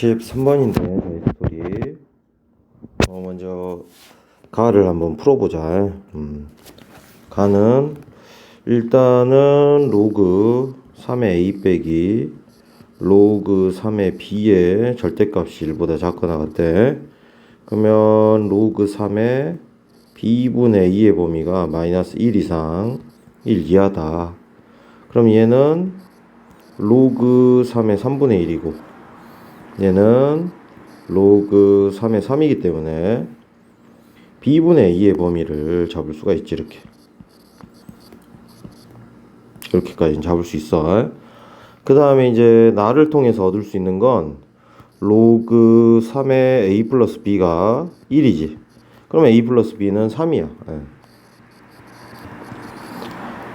13번인데 저희 스토리 어, 먼저 가를 한번 풀어보자. 음. 가는 일단은 로그 3의 a 빼기 로그 3의 b의 절대값이 1보다 작거나 같대 그러면 로그 3의 b분의 2의 범위가 마이너스 1 이상 1 이하다. 그럼 얘는 로그 3의 3분의 1이고 얘는 로그 3의 3이기 때문에 b분의 2의 범위를 잡을 수가 있지 이렇게. 이렇게까지는 잡을 수 있어. 그 다음에 이제 나를 통해서 얻을 수 있는 건 로그 3의 a 플러스 b가 1이지. 그러면 a 플러스 b는 3이야.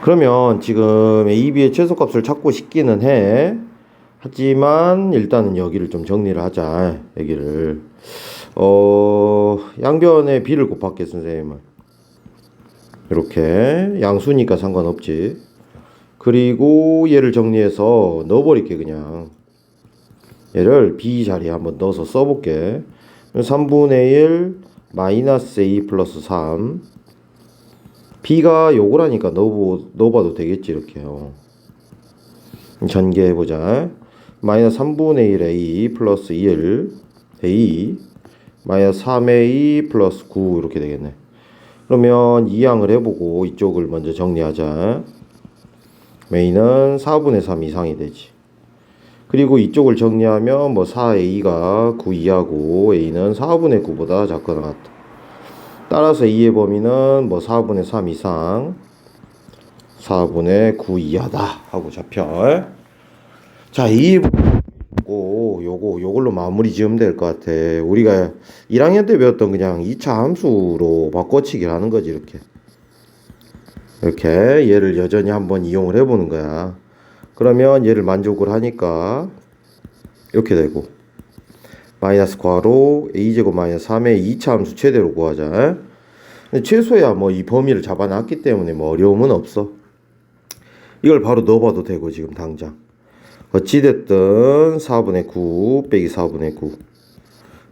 그러면 지금 a, b의 최소값을 찾고 싶기는 해 하지만 일단은 여기를 좀 정리를 하자 여기를. 어 양변에 b를 곱할게 선생님은. 이렇게. 양수니까 상관없지. 그리고 얘를 정리해서 넣어버릴게 그냥. 얘를 b 자리에 한번 넣어서 써볼게. 3분의 1 마이너스 a 플러스 3 b가 요거라니까 넣어, 넣어봐도 되겠지 이렇게요 전개해보자 마이너스 3분의 1 a 플러스 1 a 마이너스 3a 플러스 9 이렇게 되겠네. 그러면 이항을 해보고 이쪽을 먼저 정리하자. 메인은 4분의 3 이상이 되지. 그리고 이쪽을 정리하면 뭐 4a가 9 이하고 a는 4분의 9보다 작거나 같다. 따라서 a의 범위는 뭐 4분의 3 이상 4분의 9 이하다 하고 잡혀 자, 이 요거 요거 요걸로 마무리 지으면 될 것 같아. 우리가 1학년 때 배웠던 그냥 2차 함수로 바꿔치기를 하는 거지 이렇게. 이렇게 얘를 여전히 한번 이용을 해보는 거야. 그러면 얘를 만족을 하니까 이렇게 되고 마이너스 괄호 a제곱 마이너스 3의 2차 함수 최대로 구하자. 근데 최소야 뭐 이 범위를 잡아놨기 때문에 뭐 어려움은 없어. 이걸 바로 넣어봐도 되고 지금 당장. 어찌됐든 4분의 9 빼기 4분의 9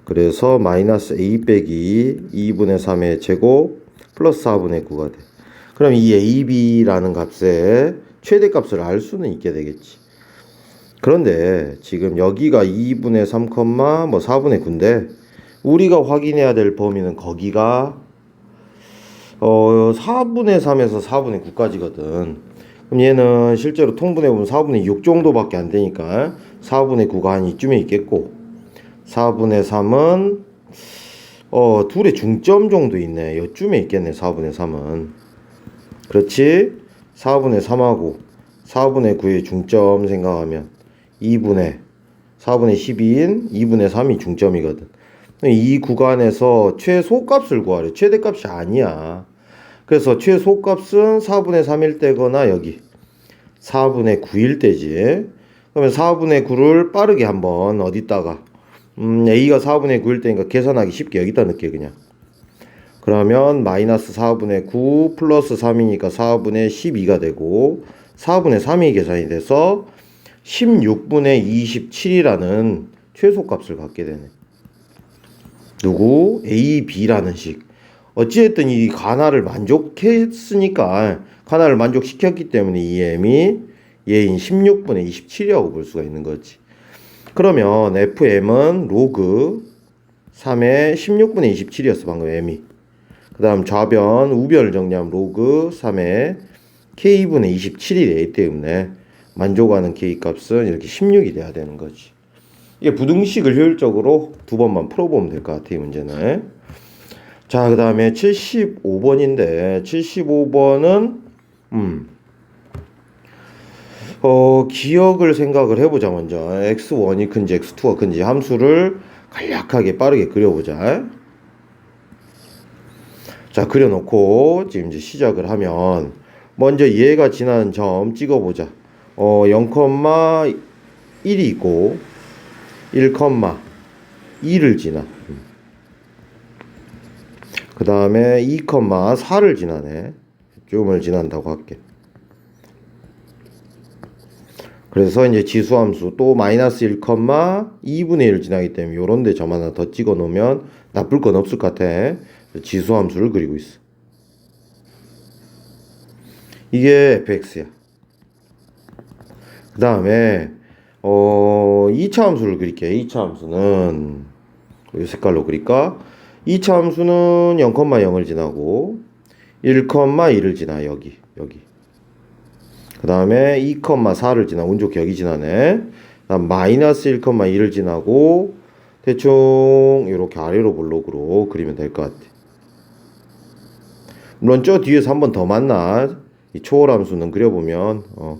그래서 마이너스 a 빼기 2분의 3의 제곱 플러스 4분의 9가 돼. 그럼 이 ab라는 값의 최대값을 알 수는 있게 되겠지. 그런데 지금 여기가 2분의 3, 뭐 4분의 9인데 우리가 확인해야 될 범위는 거기가 어 4분의 3에서 4분의 9까지거든 그럼 얘는 실제로 통분해 보면 4분의 6 정도밖에 안 되니까 4분의 9가 한 이쯤에 있겠고 4분의 3은 어 둘의 중점 정도 있네. 이쯤에 있겠네 4분의 3은. 그렇지? 4분의 3하고 4분의 9의 중점 생각하면 2분의 4분의 12인 2분의 3이 중점이거든. 이 구간에서 최소값을 구하래. 최대값이 아니야 그래서 최소값은 4분의 3일 때거나 여기 4분의 9일 때지. 그러면 4분의 9를 빠르게 한번 어디다가 음, A가 4분의 9일 때니까 계산하기 쉽게 여기다 넣게 그냥. 그러면 마이너스 4분의 9 플러스 3이니까 4분의 12가 되고 4분의 3이 계산이 돼서 16분의 27이라는 최소값을 갖게 되네. 누구? A, B라는 식. 어찌됐든 이 가나를 만족했으니까 가나를 만족시켰기 때문에 이 m이 얘인 16분의 27이라고 볼 수가 있는 거지. 그러면 fm은 로그 3의 16분의 27이었어 방금 m이. 그 다음 좌변 우변을 정리하면 로그 3의 k분의 27이 되기 때문에 만족하는 k 값은 이렇게 16이 돼야 되는 거지. 이게 부등식을 효율적으로 두 번만 풀어보면 될 것 같아 이 문제는. 자, 그 다음에 75번인데, 75번은, 음, 어, 기억을 생각을 해보자, 먼저. x1이 큰지 x2가 큰지 함수를 간략하게 빠르게 그려보자. 자, 그려놓고, 지금 이제 시작을 하면, 먼저 얘가 지나는 점 찍어보자. 어, 0,1이 있고, 1,2를 지나. 그 다음에 2,4를 지나네. 쯤을 지난다고 할게. 그래서 이제 지수함수 또 마이너스 1, 2분의 1 지나기 때문에 요런 데점 하나 더 찍어 놓으면 나쁠 건 없을 것 같아. 지수함수를 그리고 있어. 이게 fx야. 그 다음에 어 2차 함수를 그릴게. 2차 함수는 이 색깔로 그릴까? 2차 함수는 0,0을 지나고 1,2를 지나 여기 여기. 그 다음에 2,4를 지나 운 좋게 여기 지나네. 다음 마이너스 1,2를 지나고 대충 이렇게 아래로 볼록으로 그리면 될 것 같아. 물론 저 뒤에서 한 번 더 만나 이 초월함수는 그려보면 어,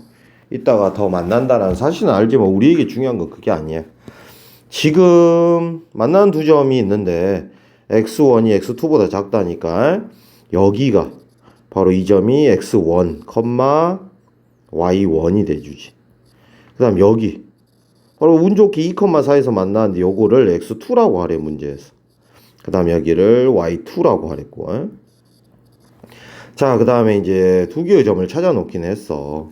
이따가 더 만난다라는 사실은 알지만 우리에게 중요한 건 그게 아니야. 지금 만나는 두 점이 있는데 x1이 x2보다 작다니까 여기가 바로 이 점이 x1, y1이 돼주지. 그 다음 여기 바로 운 좋게 2, 4에서 만나는데 요거를 x2라고 하래 문제에서. 그 다음 여기를 y2라고 하랬고. 어? 자, 그 다음에 이제 두 개의 점을 찾아 놓긴 했어.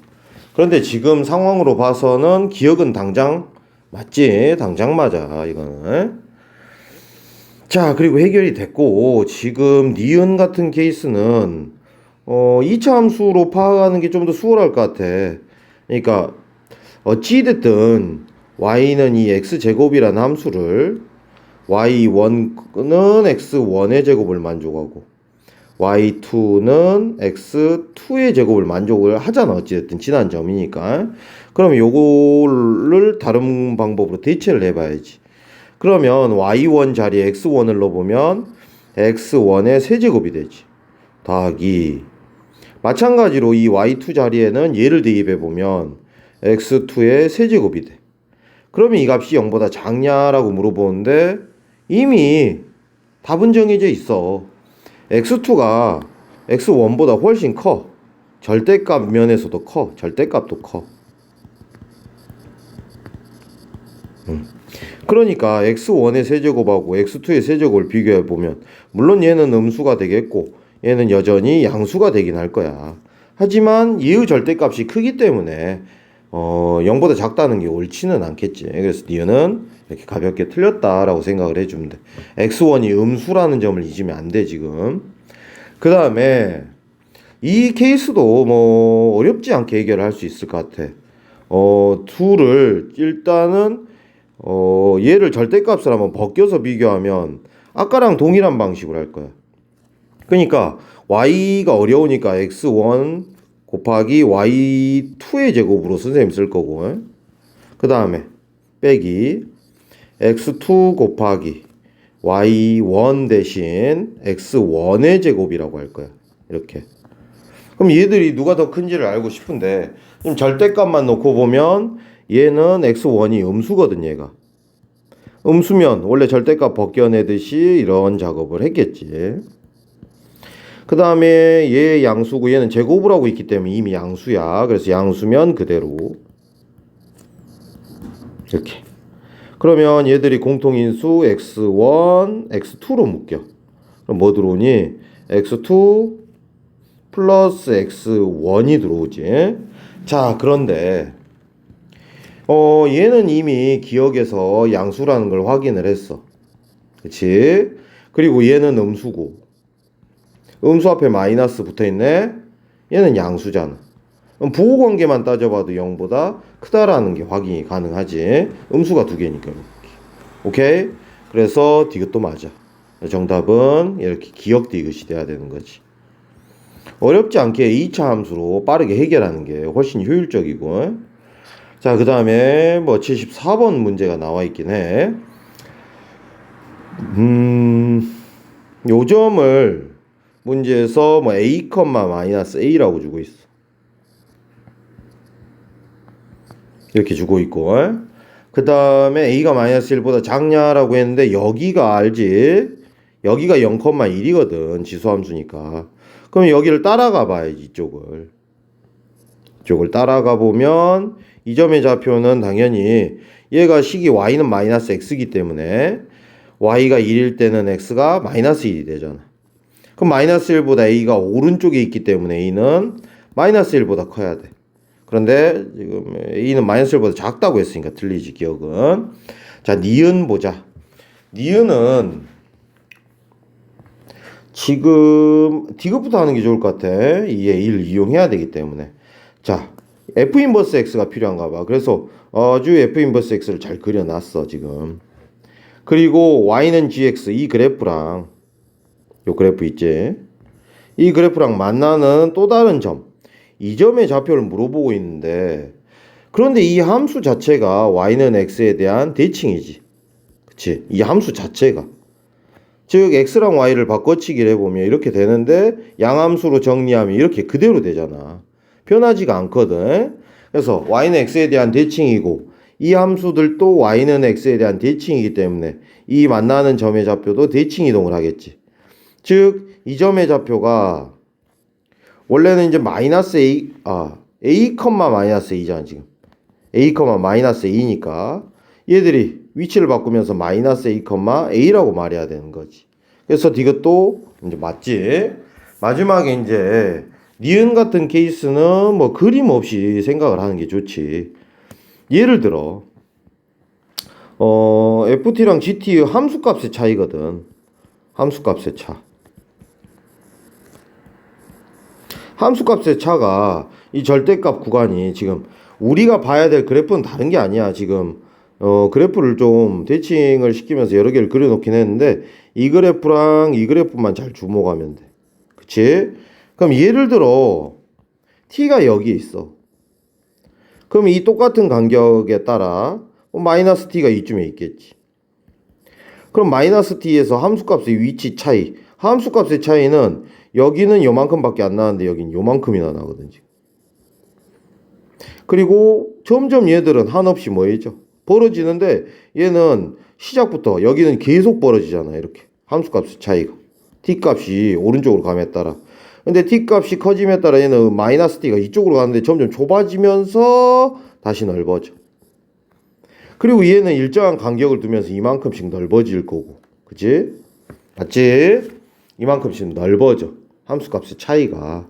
그런데 지금 상황으로 봐서는 기억은 당장 맞지? 당장 맞아, 이거는. 자, 그리고 해결이 됐고, 지금 니은 같은 케이스는, 어, 2차 함수로 파악하는 게 좀 더 수월할 것 같아. 그러니까, 어찌됐든, y는 이 x제곱이라는 함수를, y1은 x1의 제곱을 만족하고, y2는 x2의 제곱을 만족을 하잖아. 어찌됐든 지난 점이니까. 그럼 요거를 다른 방법으로 대체를 해봐야지. 그러면 y1 자리에 x1을 넣어보면 x1의 세제곱이 되지. 더하기. 마찬가지로 이 y2 자리에는 얘를 대입해보면 x2의 세제곱이 돼. 그러면 이 값이 0보다 작냐라고 물어보는데 이미 답은 정해져 있어. x2가 x1보다 훨씬 커. 절대값 면에서도 커. 절대값도 커. 그러니까 x1의 세제곱하고 x2의 세제곱을 비교해 보면 물론 얘는 음수가 되겠고 얘는 여전히 양수가 되긴 할 거야. 하지만 얘의 절대값이 크기 때문에 어 0보다 작다는 게 옳지는 않겠지. 그래서 니은은 이렇게 가볍게 틀렸다라고 생각을 해주면 돼. x1이 음수라는 점을 잊으면 안 돼 지금. 그 다음에 이 케이스도 뭐 어렵지 않게 해결할 수 있을 것 같아. 어 둘을 일단은 어 얘를 절대값을 한번 벗겨서 비교하면 아까랑 동일한 방식으로 할 거야. 그러니까 y가 어려우니까 x1 곱하기 y2의 제곱으로 선생님 쓸 거고. 그 다음에 빼기 x2 곱하기 y1 대신 x1의 제곱이라고 할 거야. 이렇게. 그럼 얘들이 누가 더 큰지를 알고 싶은데 지금 절대값만 놓고 보면 얘는 x1이 음수거든 얘가 음수면 원래 절대값 벗겨내듯이 이런 작업을 했겠지 그 다음에 얘 양수고 얘는 제곱을 하고 있기 때문에 이미 양수야. 그래서 양수면 그대로 이렇게. 그러면 얘들이 공통인수 x1, x2로 묶여. 그럼 뭐 들어오니? x2 플러스 x1이 들어오지. 자, 그런데 어, 얘는 이미 기억에서 양수라는 걸 확인을 했어. 그치? 그리고 얘는 음수고 음수 앞에 마이너스 붙어 있네. 얘는 양수잖아. 그럼 부호 관계만 따져봐도 0보다 크다라는 게 확인이 가능하지. 음수가 두 개니까. 이렇게. 오케이? 그래서 디귿도 맞아. 정답은 이렇게 기억 디귿이 돼야 되는 거지. 어렵지 않게 2차 함수로 빠르게 해결하는 게 훨씬 효율적이고. 자, 그 다음에 뭐 74번 문제가 나와 있긴 해. 음, 요 점을 문제에서 뭐 a, 마이너스 a라고 주고 있어. 이렇게 주고 있고. 그 다음에 a가 마이너스 1보다 작냐라고 했는데 여기가 알지? 여기가 0,1이거든. 지수함수니까. 그럼 여기를 따라가 봐야지, 이쪽을. 이쪽을 따라가 보면 이 점의 좌표는 당연히 얘가 식이 y는 마이너스 x이기 때문에 y가 1일 때는 x가 마이너스 1이 되잖아. 그럼 마이너스 1보다 a가 오른쪽에 있기 때문에 a는 마이너스 1보다 커야 돼. 그런데 지금 A는 마이너스 1보다 작다고 했으니까 틀리지 기억은. 자, 니은 보자. 니은은 지금 디귿부터 하는 게 좋을 것 같아. 이 A를 이용해야 되기 때문에. 자, F 인버스 X가 필요한가 봐. 그래서 아주 F 인버스 X를 잘 그려놨어, 지금. 그리고 Y는 GX 이 그래프랑 요 그래프 있지? 이 그래프랑 만나는 또 다른 점. 이 점의 좌표를 물어보고 있는데 그런데 이 함수 자체가 Y는 X에 대한 대칭이지. 그치? 이 함수 자체가. 즉 x랑 y를 바꿔치기를 해보면 이렇게 되는데 양함수로 정리하면 이렇게 그대로 되잖아. 변하지가 않거든. 그래서 y는 x에 대한 대칭이고 이 함수들도 y는 x에 대한 대칭이기 때문에 이 만나는 점의 좌표도 대칭 이동을 하겠지. 즉 이 점의 좌표가 원래는 이제 마이너스 a 아 a 마이너스 2잖아 지금. a 마이너스 2니까 얘들이 위치를 바꾸면서 마이너스 a, a라고 말해야 되는 거지. 그래서 이것도 이제 맞지. 마지막에 이제 니은 같은 케이스는 뭐 그림 없이 생각을 하는 게 좋지. 예를 들어 어 ft랑 gt의 함수값의 차이거든. 함수값의 차. 함수값의 차가 이 절대값 구간이 지금 우리가 봐야 될 그래프는 다른 게 아니야. 지금 어, 그래프를 좀 대칭을 시키면서 여러 개를 그려놓긴 했는데 이 그래프랑 이 그래프만 잘 주목하면 돼. 그치? 그럼 예를 들어 t가 여기 있어. 그럼 이 똑같은 간격에 따라 마이너스 t가 이쯤에 있겠지. 그럼 마이너스 t에서 함수값의 위치 차이. 함수값의 차이는 여기는 요만큼밖에 안 나는데 여긴 요만큼이나 나거든 지금. 그리고 점점 얘들은 한없이 뭐해져? 벌어지는데 얘는 시작부터 여기는 계속 벌어지잖아 이렇게 함수값의 차이가 t 값이 오른쪽으로 감에 따라 근데 t 값이 커짐에 따라 얘는 마이너스 t가 이쪽으로 가는데 점점 좁아지면서 다시 넓어져. 그리고 얘는 일정한 간격을 두면서 이만큼씩 넓어질 거고. 그치? 맞지? 이만큼씩 넓어져. 함수값의 차이가.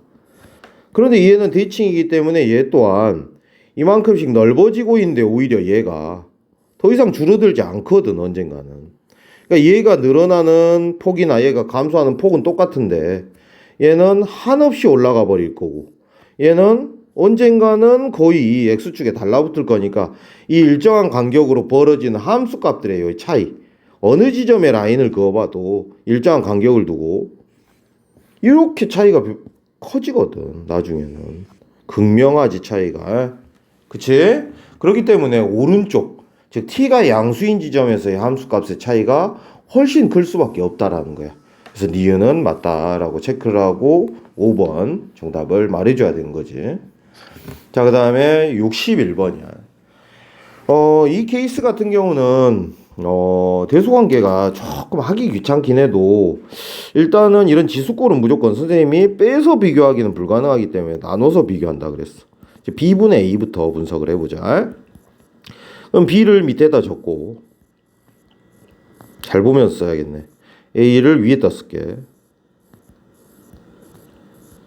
그런데 얘는 대칭이기 때문에 얘 또한 이만큼씩 넓어지고 있는데 오히려 얘가 더 이상 줄어들지 않거든 언젠가는. 그러니까 얘가 늘어나는 폭이나 얘가 감소하는 폭은 똑같은데 얘는 한없이 올라가 버릴 거고 얘는 언젠가는 거의 이 x축에 달라붙을 거니까 이 일정한 간격으로 벌어지는 함수 값들의 차이 어느 지점에 라인을 그어봐도 일정한 간격을 두고 이렇게 차이가 커지거든 나중에는 극명하지 차이가 그치? 그렇기 때문에 오른쪽 즉 t가 양수인 지점에서의 함수 값의 차이가 훨씬 클 수밖에 없다라는 거야. 그래서 니은은 맞다라고 체크를 하고 5번 정답을 말해줘야 되는 거지. 자, 그 다음에 61번이야. 어, 이 케이스 같은 경우는 어, 대수관계가 조금 하기 귀찮긴 해도 일단은 이런 지수꼴은 무조건 선생님이 빼서 비교하기는 불가능하기 때문에 나눠서 비교한다 그랬어. b분의 a부터 분석을 해보자. 그럼 b를 밑에다 적고 잘 보면서 써야겠네. A를 위에다 쓸게.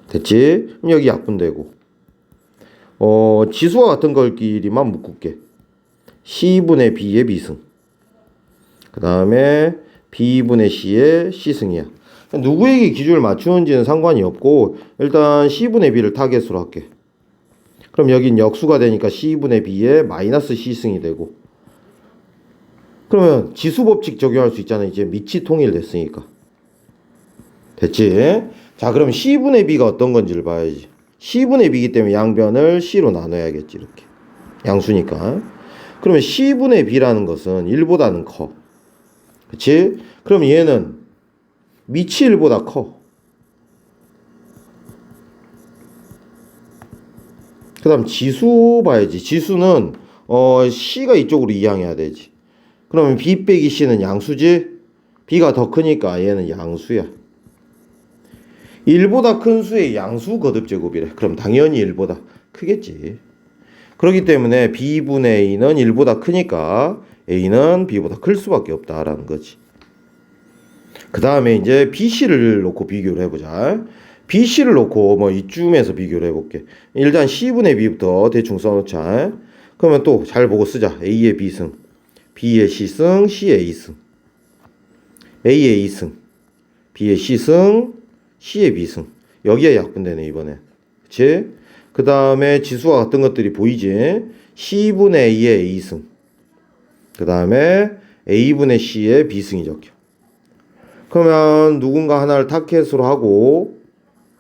됐지? 그럼 여기 약분되고 어 지수와 같은 걸끼리만 묶을게. c분의 b의 b승. 그 다음에 b분의 c의 c승이야. 누구에게 기준을 맞추는지는 상관이 없고 일단 c분의 b를 타겟으로 할게. 그럼 여긴 역수가 되니까 C분의 B에 마이너스 C승이 되고 그러면 지수 법칙 적용할 수 있잖아요. 이제 밑이 통일됐으니까. 됐지? 자, 그럼 C분의 B가 어떤 건지를 봐야지. C분의 B이기 때문에 양변을 C로 나눠야겠지, 이렇게. 양수니까. 그러면 C분의 B라는 것은 1보다는 커. 그치? 그럼 얘는 밑이 1보다 커. 그 다음 지수 봐야지. 지수는 어 C가 이쪽으로 이항해야 되지. 그러면 B 빼기 C는 양수지? B가 더 크니까 얘는 양수야. 1보다 큰 수의 양수 거듭 제곱이래. 그럼 당연히 1보다 크겠지. 그렇기 때문에 B분의 A는 1보다 크니까 A는 B보다 클 수밖에 없다라는 거지. 그 다음에 이제 BC를 놓고 비교를 해보자. B, C를 놓고 뭐 이쯤에서 비교를 해볼게. 일단 C분의 B부터 대충 써놓자. 그러면 또 잘 보고 쓰자. A의 B승, B의 C승, C의 A승. A의 A승, B의 C승, C의 B승. 여기에 약분되네 이번에. 그치? 그 다음에 지수와 같은 것들이 보이지? C분의 A의 A승. 그 다음에 A분의 C의 B승이 적혀. 그러면 누군가 하나를 타켓으로 하고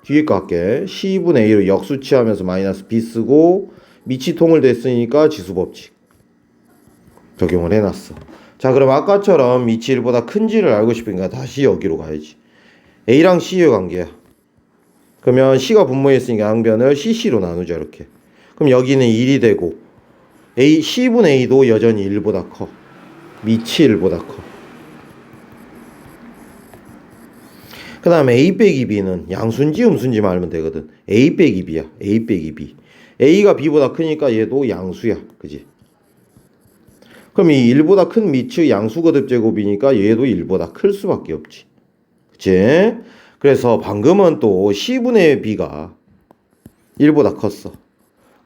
뒤에 거 할게. C분의 A로 역수치하면서 마이너스 B 쓰고 미치 통을 댔으니까 지수 법칙 적용을 해놨어. 자 그럼 아까처럼 미치 1보다 큰지를 알고 싶으니까 다시 여기로 가야지. A랑 C의 관계야. 그러면 C가 분모했으니까 양변을 CC로 나누자 이렇게. 그럼 여기는 1이 되고 A C분의 A도 여전히 1보다 커. 미치 1보다 커. 그 다음에 A 빼기 B는 양수인지 음수인지 말면 되거든. A 빼기 B야. A 빼기 B. A가 B보다 크니까 얘도 양수야. 그지? 그럼 이 1보다 큰 미츠 양수 거듭 제곱이니까 얘도 1보다 클 수밖에 없지. 그치? 그래서 방금은 또 C분의 B가 1보다 컸어.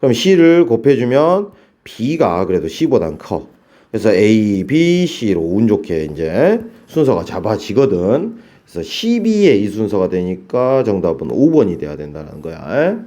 그럼 C를 곱해주면 B가 그래도 C보단 커. 그래서 A, B, C로 운 좋게 이제 순서가 잡아지거든. 그래서 12의 이 순서가 되니까 정답은 5번이 돼야 된다는 거야.